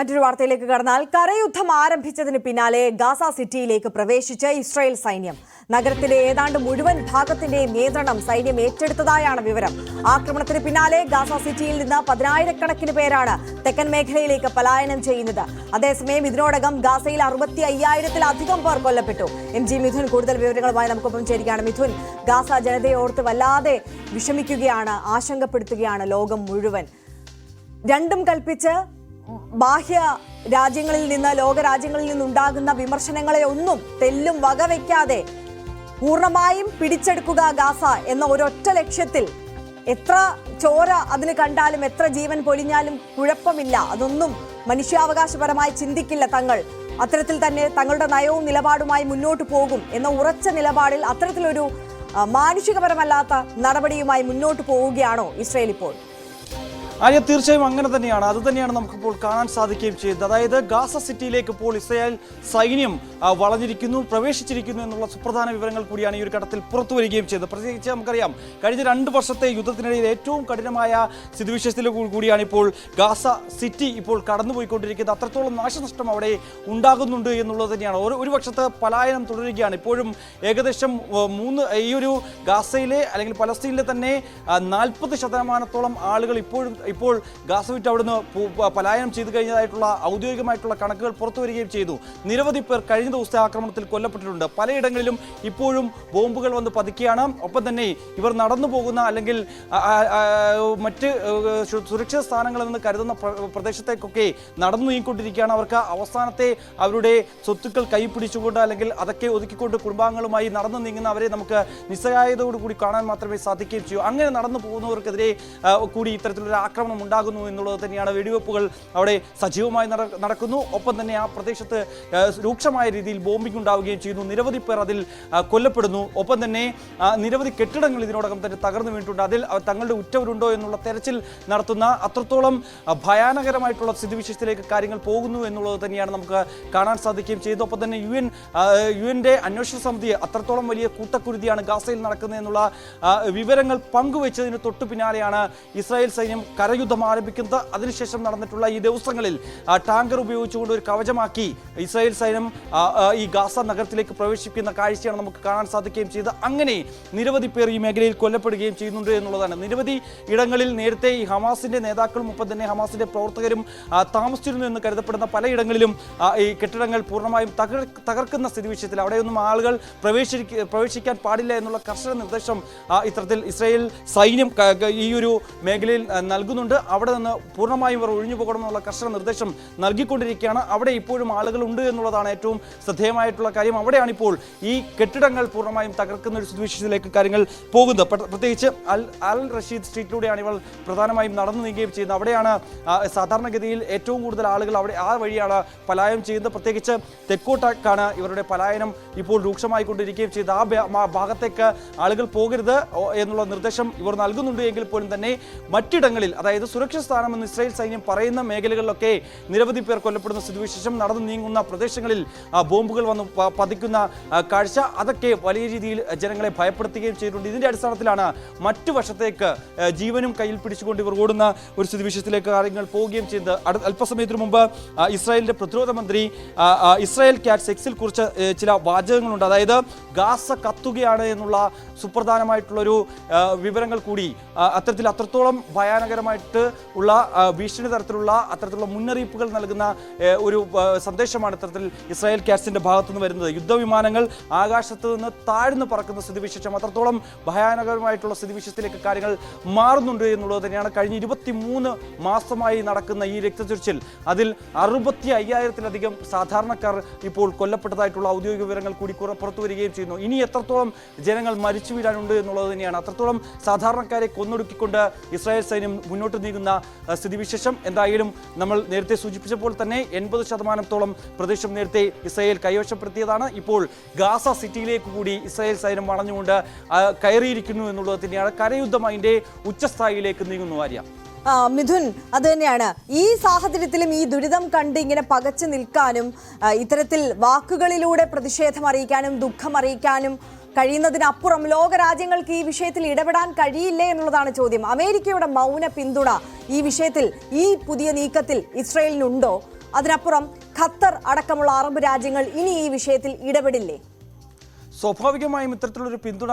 മറ്റൊരു വാർത്തയിലേക്ക് കടന്നാൽ കരയുദ്ധം ആരംഭിച്ചതിന് പിന്നാലെ ഗാസ സിറ്റിയിലേക്ക് പ്രവേശിച്ച ഇസ്രായേൽ സൈന്യം. നഗരത്തിലെ ഏതാണ്ട് മുഴുവൻ ഭാഗത്തിന്റെയും നിയന്ത്രണം സൈന്യം ഏറ്റെടുത്തതായാണ് വിവരം. ആക്രമണത്തിന് പിന്നാലെ ഗാസ സിറ്റിയിൽ നിന്ന് പതിനായിരക്കണക്കിന് പേരാണ് തെക്കൻ മേഖലയിലേക്ക് പലായനം ചെയ്യുന്നത്. അതേസമയം ഇതിനോടകം ഗാസയിൽ അറുപത്തി അയ്യായിരത്തിലധികം പേർ കൊല്ലപ്പെട്ടു. എം ജി മിഥുൻ കൂടുതൽ വിവരങ്ങളുമായി നമുക്കൊപ്പം ചേരുകയാണ്. മിഥുൻ ഗാസ ജനതയെ ഓർത്ത് വല്ലാതെ വിഷമിക്കുകയാണ് ആശങ്കപ്പെടുത്തുകയാണ് ലോകം മുഴുവൻ. രണ്ടും കൽപ്പിച്ച് ബാഹ്യ രാജ്യങ്ങളിൽ നിന്ന് ലോക രാജ്യങ്ങളിൽ നിന്നുണ്ടാകുന്ന വിമർശനങ്ങളെ ഒന്നും തെല്ലും വകവെക്കാതെ പൂർണമായും പിടിച്ചെടുക്കുക ഗാസ എന്ന ഒരൊറ്റ ലക്ഷ്യത്തിൽ എത്ര ചോര അതിന് കണ്ടാലും എത്ര ജീവൻ പൊലിഞ്ഞാലും കുഴപ്പമില്ല. അതൊന്നും മനുഷ്യാവകാശപരമായി ചിന്തിക്കില്ല തങ്ങൾ. അത്തരത്തിൽ തന്നെ തങ്ങളുടെ നയവും നിലപാടുമായി മുന്നോട്ട് പോകും എന്ന ഉറച്ച നിലപാടിൽ അത്തരത്തിലൊരു മാനുഷികപരമല്ലാത്ത നടപടിയുമായി മുന്നോട്ട് പോവുകയാണോ ഇസ്രയേൽ ഇപ്പോൾ? ആര്യ തീർച്ചയായും അങ്ങനെ തന്നെയാണ്. അത് തന്നെയാണ് നമുക്കിപ്പോൾ കാണാൻ സാധിക്കുകയും ചെയ്യുന്നത് അതായത് ഗാസ സിറ്റിയിലേക്ക് ഇപ്പോൾ ഇസ്രായേൽ സൈന്യം വളഞ്ഞിരിക്കുന്നു പ്രവേശിച്ചിരിക്കുന്നു എന്നുള്ള സുപ്രധാന വിവരങ്ങൾ കൂടിയാണ് ഈ ഒരു ഘട്ടത്തിൽ പുറത്തു വരികയും ചെയ്തത്. പ്രത്യേകിച്ച് നമുക്കറിയാം കഴിഞ്ഞ രണ്ട് വർഷത്തെ യുദ്ധത്തിനിടയിൽ ഏറ്റവും കഠിനമായ സ്ഥിതിവിശേഷത്തിൽ കൂടിയാണ് ഇപ്പോൾ ഗാസ സിറ്റി ഇപ്പോൾ കടന്നുപോയിക്കൊണ്ടിരിക്കുന്നത്. അത്രത്തോളം നാശനഷ്ടം അവിടെ ഉണ്ടാകുന്നുണ്ട് എന്നുള്ളത് തന്നെയാണ്. ഒരു ഒരു പക്ഷത്ത് പലായനം തുടരുകയാണ്. ഇപ്പോഴും ഏകദേശം മൂന്ന് ഈ ഒരു ഗാസയിലെ അല്ലെങ്കിൽ പലസ്തീനിലെ തന്നെ നാൽപ്പത് ശതമാനത്തോളം ആളുകൾ ഇപ്പോഴും ഇപ്പോൾ ഗാസവിറ്റ് അവിടുന്ന് പലായനം ചെയ്തു കഴിഞ്ഞതായിട്ടുള്ള ഔദ്യോഗികമായിട്ടുള്ള കണക്കുകൾ പുറത്തു വരികയും ചെയ്തു. നിരവധി പേർ കഴിഞ്ഞ ദിവസത്തെ ആക്രമണത്തിൽ കൊല്ലപ്പെട്ടിട്ടുണ്ട്. പലയിടങ്ങളിലും ഇപ്പോഴും ബോംബുകൾ വന്ന് പതിക്കുകയാണ്. ഒപ്പം തന്നെ ഇവർ നടന്നു പോകുന്ന അല്ലെങ്കിൽ മറ്റ് സുരക്ഷിത സ്ഥാനങ്ങളിൽ നിന്ന് കരുതുന്ന പ്രദേശത്തേക്കൊക്കെ നടന്നു നീങ്ങിക്കൊണ്ടിരിക്കുകയാണ്. അവർക്ക് അവസാനത്തെ അവരുടെ സ്വത്തുക്കൾ കൈപ്പിടിച്ചുകൊണ്ട് അല്ലെങ്കിൽ അതൊക്കെ ഒതുക്കിക്കൊണ്ട് കുടുംബാംഗങ്ങളുമായി നടന്നു നീങ്ങുന്ന അവരെ നമുക്ക് നിസ്സഹായതയോടുകൂടി കാണാൻ മാത്രമേ സാധിക്കുകയും ചെയ്യൂ. അങ്ങനെ നടന്നു പോകുന്നവർക്കെതിരെ കൂടി ഇത്തരത്തിലൊരു ആക്രമണം ഉണ്ടാകുന്നു എന്നുള്ളത് തന്നെയാണ് വെടിവെപ്പുകൾ അവിടെ സജീവമായി നടക്കുന്നു. ഒപ്പം തന്നെ ആ പ്രദേശത്ത് രൂക്ഷമായ രീതിയിൽ ബോംബിംഗ് ഉണ്ടാവുകയും ചെയ്യുന്നു. നിരവധി പേർ അതിൽ കൊല്ലപ്പെടുന്നു. ഒപ്പം തന്നെ നിരവധി കെട്ടിടങ്ങൾ ഇതിനോടകം തന്നെ തകർന്നു വീണിട്ടുണ്ട്. അതിൽ തങ്ങളുടെ ഉറ്റവരുണ്ടോ എന്നുള്ള തെരച്ചിൽ നടത്തുന്ന അത്രത്തോളം ഭയാനകരമായിട്ടുള്ള സ്ഥിതിവിശേഷത്തിലേക്ക് കാര്യങ്ങൾ പോകുന്നു എന്നുള്ളത് തന്നെയാണ് നമുക്ക് കാണാൻ സാധിക്കുകയും ചെയ്തത്. ഒപ്പം തന്നെ യു എൻ യു എന്റെ അന്വേഷണ സമിതി അത്രത്തോളം വലിയ കൂട്ടക്കുരുതിയാണ് ഗാസയിൽ നടക്കുന്നത് എന്നുള്ള വിവരങ്ങൾ പങ്കുവെച്ചതിന് തൊട്ടു പിന്നാലെയാണ് ഇസ്രായേൽ സൈന്യം കരയുദ്ധം ആരംഭിക്കുന്നത്. അതിനുശേഷം നടന്നിട്ടുള്ള ഈ ദിവസങ്ങളിൽ ടാങ്കർ ഉപയോഗിച്ചുകൊണ്ട് ഒരു കവചമാക്കി ഇസ്രായേൽ സൈന്യം ഈ ഗാസ നഗരത്തിലേക്ക് പ്രവേശിക്കുന്ന കാഴ്ചയാണ് നമുക്ക് കാണാൻ സാധിക്കുകയും ചെയ്ത് അങ്ങനെ നിരവധി പേർ ഈ മേഖലയിൽ കൊല്ലപ്പെടുകയും ചെയ്യുന്നുണ്ട് എന്നുള്ളതാണ്. നിരവധി ഇടങ്ങളിൽ നേരത്തെ ഈ ഹമാസിന്റെ നേതാക്കളും ഒപ്പം തന്നെ ഹമാസിന്റെ പ്രവർത്തകരും താമസിച്ചിരുന്നു എന്ന് കരുതപ്പെടുന്ന പലയിടങ്ങളിലും ഈ കെട്ടിടങ്ങൾ പൂർണമായും തകർ തകർക്കുന്ന സ്ഥിതിവിശേഷത്തിൽ അവിടെയൊന്നും ആളുകൾ പ്രവേശിക്ക പ്രവേശിക്കാൻ പാടില്ല എന്നുള്ള കർശന നിർദ്ദേശം ഇത്തരത്തിൽ ഇസ്രായേൽ സൈന്യം ഈ ഒരു മേഖലയിൽ ആ, നൽകുന്നുണ്ട്. അവിടെ നിന്ന് പൂർണമായും ഇവർ ഒഴിഞ്ഞു പോകണം എന്നുള്ള കർശന നിർദ്ദേശം നൽകിക്കൊണ്ടിരിക്കുകയാണ്. അവിടെ ഇപ്പോഴും ആളുകൾ ഉണ്ട് എന്നുള്ളതാണ് ഏറ്റവും ശ്രദ്ധേയമായിട്ടുള്ള കാര്യം. അവിടെയാണ് ഇപ്പോൾ ഈ കെട്ടിടങ്ങൾ പൂർണമായും തകർക്കുന്ന ഒരു സിറ്റുവേഷനിലേക്ക് കാര്യങ്ങൾ പോകുന്നത്. പ്രത്യേകിച്ച് അൽ അൽ റഷീദ് സ്ട്രീറ്റിലൂടെയാണ് ഇവർ പ്രധാനമായും നടന്നു നീങ്ങുകയും ചെയ്യുന്നത്. അവിടെയാണ് സാധാരണഗതിയിൽ ഏറ്റവും കൂടുതൽ ആളുകൾ അവിടെ ആ വഴിയാണ് പലായനം ചെയ്യുന്നത്. പ്രത്യേകിച്ച് തെക്കോട്ടേക്കാണ് ഇവരുടെ പലായനം ഇപ്പോൾ രൂക്ഷമായി കൊണ്ടിരിക്കുകയും ചെയ്ത് ആ ഭാഗത്തേക്ക് ആളുകൾ പോകരുത് എന്നുള്ള നിർദ്ദേശം ഇവർ നൽകുന്നുണ്ട് എങ്കിൽ പോലും തന്നെ മറ്റിടങ്ങളിൽ അതായത് സുരക്ഷിത സ്ഥാനമെന്ന് ഇസ്രായേൽ സൈന്യം പറയുന്ന മേഖലകളിലൊക്കെ നിരവധി പേർ കൊല്ലപ്പെടുന്ന സ്ഥിതിവിശേഷം നടന്നു നീങ്ങുന്ന പ്രദേശങ്ങളിൽ ബോംബുകൾ വന്ന് പതിക്കുന്ന കാഴ്ച. അതൊക്കെ വലിയ രീതിയിൽ ജനങ്ങളെ ഭയപ്പെടുത്തുകയും ചെയ്തിട്ടുണ്ട്. ഇതിന്റെ അടിസ്ഥാനത്തിലാണ് മറ്റു വശത്തേക്ക് ജീവനും കയ്യിൽ പിടിച്ചുകൊണ്ട് ഇവർ ഓടുന്ന ഒരു സ്ഥിതിവിശേഷത്തിലേക്ക് കാര്യങ്ങൾ പോവുകയും ചെയ്തത്. അല്പസമയത്തിന് മുമ്പ് ഇസ്രായേലിന്റെ പ്രതിരോധ മന്ത്രി ഇസ്രായേൽ ക്യാറ്റ് എക്സിൽ കുറിച്ച് ചില വാചകങ്ങളുണ്ട്. അതായത് ഗാസ കത്തുകയാണ് എന്നുള്ള സുപ്രധാനമായിട്ടുള്ളൊരു വിവരങ്ങൾ കൂടി അത്തരത്തിൽ അത്രത്തോളം ഭയാനകരമായിട്ട് ഉള്ള ഭീഷണി തരത്തിലുള്ള അത്തരത്തിലുള്ള മുന്നറിയിപ്പുകൾ നൽകുന്ന ഒരു സന്ദേശമാണ് ഇത്തരത്തിൽ ഇസ്രായേൽ ക്യാറ്റ്സിന്റെ ഭാഗത്തുനിന്ന് വരുന്നത്. യുദ്ധവിമാനങ്ങൾ ആകാശത്ത് നിന്ന് താഴ്ന്നു പറക്കുന്ന സ്ഥിതിവിശേഷം അത്രത്തോളം ഭയാനകരമായിട്ടുള്ള സ്ഥിതിവിശേഷത്തിലേക്ക് കാര്യങ്ങൾ മാറുന്നുണ്ട് എന്നുള്ളത് തന്നെയാണ് കഴിഞ്ഞ ഇരുപത്തി മൂന്ന് മാസമായി നടക്കുന്ന ഈ രക്തചൊരിച്ചിൽ. അതിൽ അറുപത്തി അയ്യായിരത്തിലധികം സാധാരണക്കാർ ഇപ്പോൾ കൊല്ലപ്പെട്ടതായിട്ടുള്ള ഔദ്യോഗിക വിവരങ്ങൾ കൂടി പുറത്തു വരികയും ചെയ്യുന്നു. ഇനി എത്രത്തോളം ജനങ്ങൾ മരിച്ചു വീഴാനുണ്ട് എന്നുള്ളത് തന്നെയാണ്. അത്രത്തോളം സാധാരണക്കാരെ കൊന്നൊടുക്കിക്കൊണ്ട് ഇസ്രായേൽ സൈന്യം മുന്നോട്ട് നീങ്ങുന്ന സ്ഥിതിവിശേഷം. എന്തായാലും നമ്മൾ നേരത്തെ സൂചിപ്പിച്ചപ്പോൾ തന്നെ എൺപത് ശതമാനത്തോളം പ്രദേശം നേരത്തെ ഇസ്രായേൽ കൈവശപ്പെടുത്തിയതാണ്. ഇപ്പോൾ ഗാസ സിറ്റിയിലേക്ക് കൂടി ഇസ്രായേൽ സൈന്യം വളഞ്ഞുകൊണ്ട് കയറിയിരിക്കുന്നു എന്നുള്ളത് തന്നെയാണ് കരയുദ്ധം അതിന്റെ ഉച്ചസ്ഥായിയിലേക്ക് നീങ്ങുന്നു ആര്യ. മിഥുൻ അത് തന്നെയാണ്. ഈ സാഹചര്യത്തിലും ഈ ദുരിതം കണ്ട് ഇങ്ങനെ പകച്ചു നിൽക്കാനും ഇത്തരത്തിൽ വാക്കുകളിലൂടെ പ്രതിഷേധം അറിയിക്കാനും ദുഃഖം അറിയിക്കാനും കഴിയുന്നതിനപ്പുറം ലോകരാജ്യങ്ങൾക്ക് ഈ വിഷയത്തിൽ ഇടപെടാൻ കഴിയില്ലേ എന്നുള്ളതാണ് ചോദ്യം. അമേരിക്കയുടെ മൗന പിന്തുണ ഈ വിഷയത്തിൽ ഈ പുതിയ നീക്കത്തിൽ ഇസ്രയേലിനുണ്ടോ? അതിനപ്പുറം ഖത്തർ അടക്കമുള്ള അറബ് രാജ്യങ്ങൾ ഇനി ഈ വിഷയത്തിൽ ഇടപെടില്ലേ? സ്വാഭാവികമായും ഇത്തരത്തിലൊരു പിന്തുണ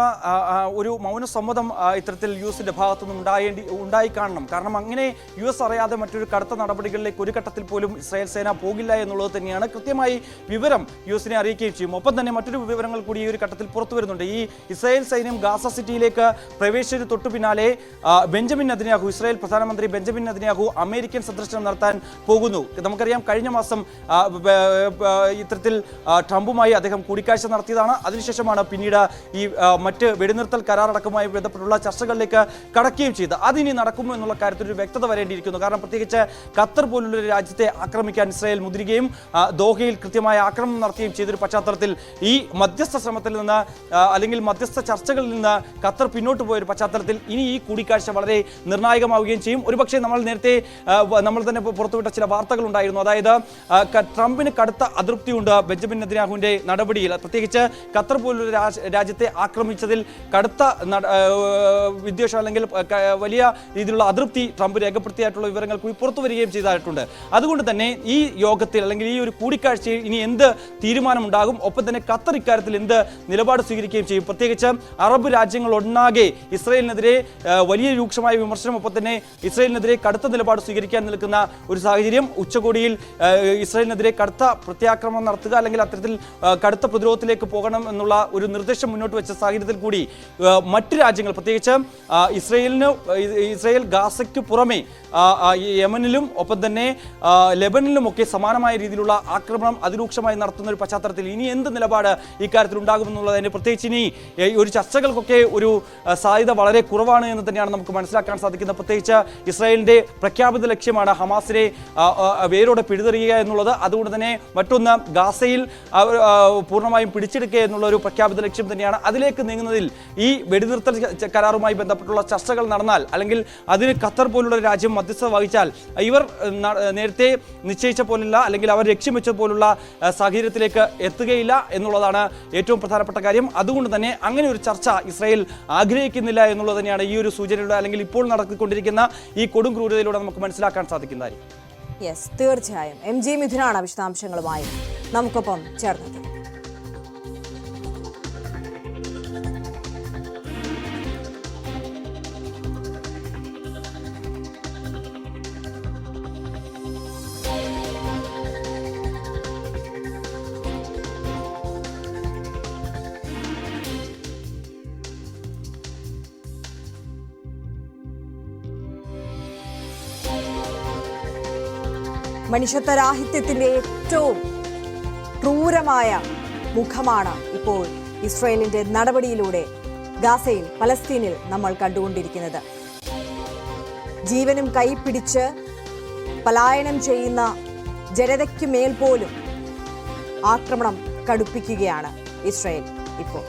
ഒരു മൗനസമ്മതം ഇത്തരത്തിൽ യു എസിന്റെ ഭാഗത്തുനിന്ന് ഉണ്ടായേണ്ടി ഉണ്ടായി കാണണം. കാരണം അങ്ങനെ യു എസ് അറിയാതെ മറ്റൊരു കടുത്ത നടപടികളിലേക്ക് ഒരു ഘട്ടത്തിൽ പോലും ഇസ്രായേൽ സേന പോകില്ല എന്നുള്ളത് തന്നെയാണ് കൃത്യമായി വിവരം യു എസിനെ അറിയിക്കുകയും ചെയ്യും. ഒപ്പം തന്നെ മറ്റൊരു വിവരങ്ങൾ കൂടി ഈ ഒരു ഘട്ടത്തിൽ പുറത്തു വരുന്നുണ്ട്. ഈ ഇസ്രായേൽ സൈന്യം ഗാസ സിറ്റിയിലേക്ക് പ്രവേശിച്ചതിന് തൊട്ടു പിന്നാലെ ബെഞ്ചമിൻ നദിനാഹു ഇസ്രായേൽ പ്രധാനമന്ത്രി ബെഞ്ചമിൻ നദിനാഹു അമേരിക്കൻ സന്ദർശനം നടത്താൻ പോകുന്നു. നമുക്കറിയാം കഴിഞ്ഞ മാസം ഇത്തരത്തിൽ ട്രംപുമായി അദ്ദേഹം കൂടിക്കാഴ്ച നടത്തിയതാണ്. അതിനുശേഷമാണ് പിന്നീട് ഈ മറ്റ് വെടിനിർത്തൽ കരാറടക്കവുമായി ബന്ധപ്പെട്ടുള്ള ചർച്ചകളിലേക്ക് കടക്കുകയും ചെയ്ത് അതിനി നടക്കുമോ എന്നുള്ള കാര്യത്തിൽ ഒരു വ്യക്തത വരേണ്ടിയിരിക്കുന്നു. കാരണം പ്രത്യേകിച്ച് ഖത്തർ പോലുള്ള രാജ്യത്തെ ആക്രമിക്കാൻ ഇസ്രായേൽ മുതിരുകയും ദോഹയിൽ കൃത്യമായ ആക്രമണം നടത്തുകയും ചെയ്തൊരു പശ്ചാത്തലത്തിൽ ഈ മധ്യസ്ഥ ശ്രമത്തിൽ നിന്ന് അല്ലെങ്കിൽ മധ്യസ്ഥ ചർച്ചകളിൽ നിന്ന് ഖത്തർ പിന്നോട്ട് പോയ ഒരു പശ്ചാത്തലത്തിൽ ഇനി ഈ കൂടിക്കാഴ്ച വളരെ നിർണായകമാവുകയും ചെയ്യും. ഒരുപക്ഷെ നമ്മൾ നേരത്തെ നമ്മൾ തന്നെ പുറത്തുവിട്ട ചില വാർത്തകൾ ഉണ്ടായിരുന്നു. അതായത് ട്രംപിന് കടുത്ത അതൃപ്തിയുണ്ട് ബെഞ്ചമിൻ നെതിരാഹുവിന്റെ നടപടിയിൽ. പ്രത്യേകിച്ച് ഖത്തർ രാജ്- രാജ്യത്തെ ആക്രമിച്ചതിൽ കടുത്ത വിദ്വേഷം അല്ലെങ്കിൽ വലിയ രീതിയിലുള്ള അതൃപ്തി ട്രംപ് രേഖപ്പെടുത്തിയായിട്ടുള്ള വിവരങ്ങൾ കൂടി പുറത്തു വരികയും ചെയ്തിട്ടുണ്ട് അതുകൊണ്ട് തന്നെ ഈ യോഗത്തിൽ അല്ലെങ്കിൽ ഈ ഒരു കൂടിക്കാഴ്ചയിൽ ഇനി എന്ത് തീരുമാനമുണ്ടാകും ഒപ്പം തന്നെ ഖത്തർ ഇക്കാര്യത്തിൽ എന്ത് നിലപാട് സ്വീകരിക്കുകയും ചെയ്യും? പ്രത്യേകിച്ച് അറബ് രാജ്യങ്ങളൊന്നാകെ ഇസ്രയേലിനെതിരെ വലിയ രൂക്ഷമായ വിമർശനം ഒപ്പം തന്നെ ഇസ്രയേലിനെതിരെ കടുത്ത നിലപാട് സ്വീകരിക്കാൻ നിൽക്കുന്ന ഒരു സാഹചര്യം ഉച്ചകോടിയിൽ ഇസ്രയേലിനെതിരെ കടുത്ത പ്രത്യാക്രമണം നടത്തുക അല്ലെങ്കിൽ അത്തരത്തിൽ കടുത്ത പ്രതിരോധത്തിലേക്ക് പോകണം എന്നുള്ള ഒരു നിർദ്ദേശം മുന്നോട്ട് വെച്ച സാഹചര്യത്തിൽ കൂടി മറ്റ് രാജ്യങ്ങൾ പ്രത്യേകിച്ച് ഇസ്രയേലിന് ഇസ്രയേൽ ഗാസയ്ക്ക് പുറമെ യമനിലും ഒപ്പം തന്നെ ലെബനിലുമൊക്കെ സമാനമായ രീതിയിലുള്ള ആക്രമണം അതിരൂക്ഷമായി നടത്തുന്ന ഒരു പശ്ചാത്തലത്തിൽ ഇനി എന്ത് നിലപാട് ഇക്കാര്യത്തിൽ ഉണ്ടാകുമെന്നുള്ളതിന് പ്രത്യേകിച്ച് ഇനി ഒരു ചർച്ചകൾക്കൊക്കെ ഒരു സാധ്യത വളരെ കുറവാണ് എന്ന് തന്നെയാണ് നമുക്ക് മനസ്സിലാക്കാൻ സാധിക്കുന്നത് പ്രത്യേകിച്ച് ഇസ്രായേലിന്റെ പ്രഖ്യാപിത ലക്ഷ്യമാണ് ഹമാസിനെ വേരോടെ പിഴുതെറിയുക എന്നുള്ളത്. അതുകൊണ്ട് തന്നെ മറ്റൊന്ന് ഗാസയിൽ പൂർണമായും പിടിച്ചെടുക്കുക എന്നുള്ള പ്രഖ്യാപിത ലക്ഷ്യം തന്നെയാണ്. അതിലേക്ക് നീങ്ങുന്നതിൽ ഈ വെടിനിർത്തൽ കരാറുമായി ബന്ധപ്പെട്ടുള്ള ചർച്ചകൾ നടന്നാൽ അല്ലെങ്കിൽ അതിന് ഖത്തർ പോലുള്ള രാജ്യം മധ്യസ്ഥത വഹിച്ചാൽ ഇവർ നേരത്തെ നിശ്ചയിച്ച പോലുള്ള അല്ലെങ്കിൽ അവർ ലക്ഷ്യം വെച്ച പോലുള്ള സാഹചര്യത്തിലേക്ക് എത്തുകയില്ല എന്നുള്ളതാണ് ഏറ്റവും പ്രധാനപ്പെട്ട കാര്യം. അതുകൊണ്ട് തന്നെ അങ്ങനെ ഒരു ചർച്ച ഇസ്രായേൽ ആഗ്രഹിക്കുന്നില്ല എന്നുള്ളത് തന്നെയാണ് ഈ ഒരു സൂചനയുടെ അല്ലെങ്കിൽ ഇപ്പോൾ നടത്തിക്കൊണ്ടിരിക്കുന്ന ഈ കൊടും ക്രൂരതയിലൂടെ നമുക്ക് മനസ്സിലാക്കാൻ സാധിക്കുന്ന കാര്യം. യെസ് തീർച്ചയായും. എം ജി മിഥുനാണ് വിശദാംശങ്ങളുമായി. നമുക്കൊപ്പം ചേർന്നത്. മനുഷ്യത്വരാഹിത്യത്തിന്റെ ഏറ്റവും ക്രൂരമായ മുഖമാണ് ഇപ്പോൾ ഇസ്രയേലിന്റെ നടപടിയിലൂടെ ഗാസയിൽ പലസ്തീനിൽ നമ്മൾ കണ്ടുകൊണ്ടിരിക്കുന്നത്. ജീവനും കൈപ്പിടിച്ച് പലായനം ചെയ്യുന്ന ജനതയ്ക്ക് മേൽ പോലും ആക്രമണം കടുപ്പിക്കുകയാണ് ഇസ്രയേൽ ഇപ്പോൾ.